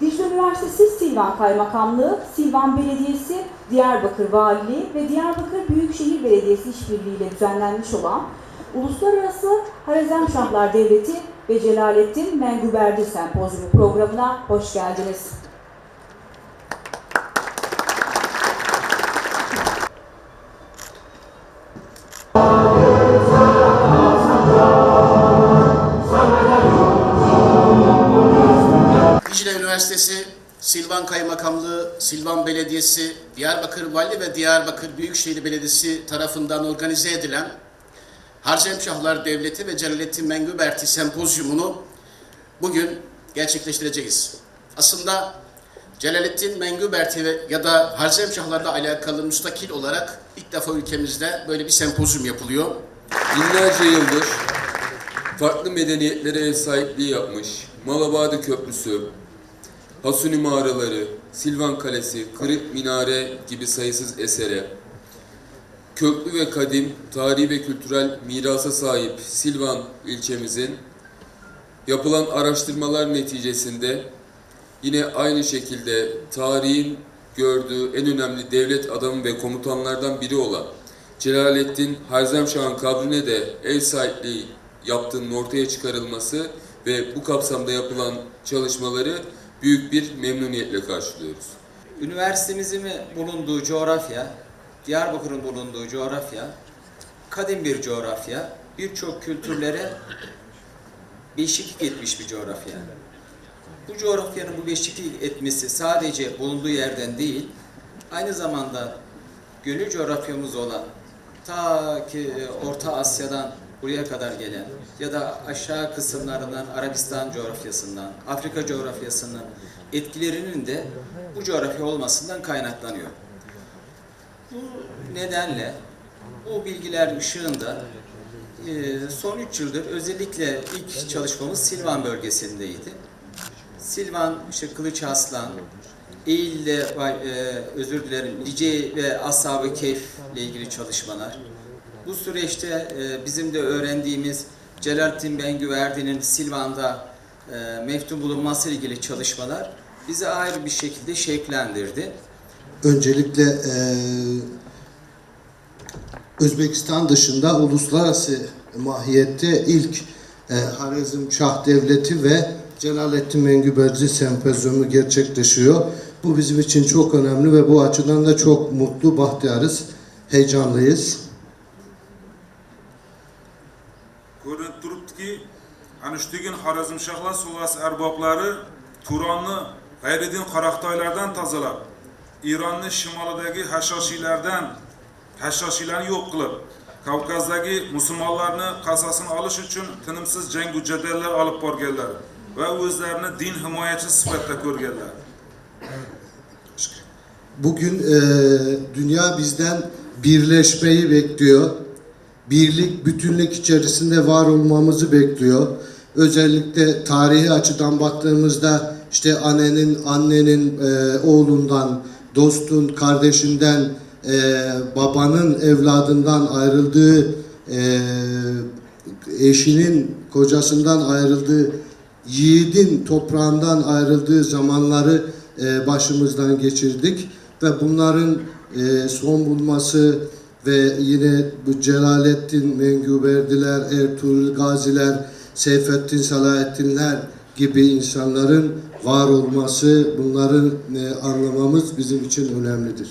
Dicle Üniversitesi Silvan Kaymakamlığı, Silvan Belediyesi, Diyarbakır Valiliği ve Diyarbakır Büyükşehir Belediyesi işbirliğiyle düzenlenmiş olan Uluslararası Harizemşahlar Devleti ve Celalettin Menguberdi Sempozyumu programına hoş geldiniz. Üniversitesi, Silvan Kaymakamlığı, Silvan Belediyesi, Diyarbakır Vali ve Diyarbakır Büyükşehir Belediyesi tarafından organize edilen Harzemşahlar Devleti ve Celalettin Menguberti Sempozyumunu bugün gerçekleştireceğiz. Aslında Celalettin Menguberti ve ya da Harzemşahlarla alakalı müstakil olarak ilk defa ülkemizde böyle bir sempozyum yapılıyor. Binlerce yıldır farklı medeniyetlere ev sahipliği yapmış Malabadi Köprüsü, Hasuni mağaraları, Silvan Kalesi, Kırık Minare gibi sayısız esere, köklü ve kadim tarihi ve kültürel mirasa sahip Silvan ilçemizin yapılan araştırmalar neticesinde yine aynı şekilde tarihin gördüğü en önemli devlet adamı ve komutanlardan biri olan Celalettin Harzemşah'ın kabrine de ev sahipliği yaptığının ortaya çıkarılması ve bu kapsamda yapılan çalışmaları büyük bir memnuniyetle karşılıyoruz. Üniversitemizin bulunduğu coğrafya, Diyarbakır'ın bulunduğu coğrafya, kadim bir coğrafya, birçok kültürlere beşiklik etmiş bir coğrafya. Bu coğrafyanın bu beşiklik etmesi sadece bulunduğu yerden değil, aynı zamanda gönül coğrafyamız olan ta ki e, Orta Asya'dan buraya kadar gelen ya da aşağı kısımlarından Arabistan coğrafyasından, Afrika coğrafyasının etkilerinin de bu coğrafya olmasından kaynaklanıyor. Bu nedenle bu bilgiler ışığında e, son 3 yıldır özellikle ilk çalışmamız Silvan bölgesindeydi. Silvan, işte Kılıç Aslan, Eğil'de, e, özür dilerim, Lice ve Ashab-ı Keyf ile ilgili çalışmalar. Bu süreçte e, bizim de öğrendiğimiz Celalettin Bengüverdi'nin Silvan'da e, meftun bulunması ile ilgili çalışmalar bizi ayrı bir şekilde şevklendirdi. öncelikle eee, Özbekistan dışında uluslararası mahiyette ilk eee Harizmşah Devleti ve Celalettin Mengüberci Sempozyumu gerçekleşiyor. Bu bizim için çok önemli ve bu açıdan da çok mutlu, bahtiyarız, heyecanlıyız. Ana shu degan xorazmshohlar suvasi arboblari turonni g'ayridin qaroqtoylardan tozalab eronni shimolidagi hashashiylardan hashashiylarni yo'q qilib kavkazdagi musulmonlarni qasosini olish uchun tinimsiz jangu jadallar olib borganlar va o'zlarini din himoyachisi sifatida ko'rganlar Bugün eee, dünya bizden birleşmeyi bekliyor. Birlik, bütünlük içerisinde var olmamızı bekliyor. Özellikle tarihi açıdan baktığımızda işte annenin, annenin eee, oğlundan, dostun, kardeşinden, eee, babanın evladından ayrıldığı, eee, eşinin kocasından ayrıldığı, yiğidin toprağından ayrıldığı zamanları e, başımızdan geçirdik ve bunların e, son bulması ve yine bu Celalettin Menguberdiler, Ertuğrul Gaziler, Seyfettin Salahettinler gibi insanların var olması, bunların e, anlamamız bizim için önemlidir.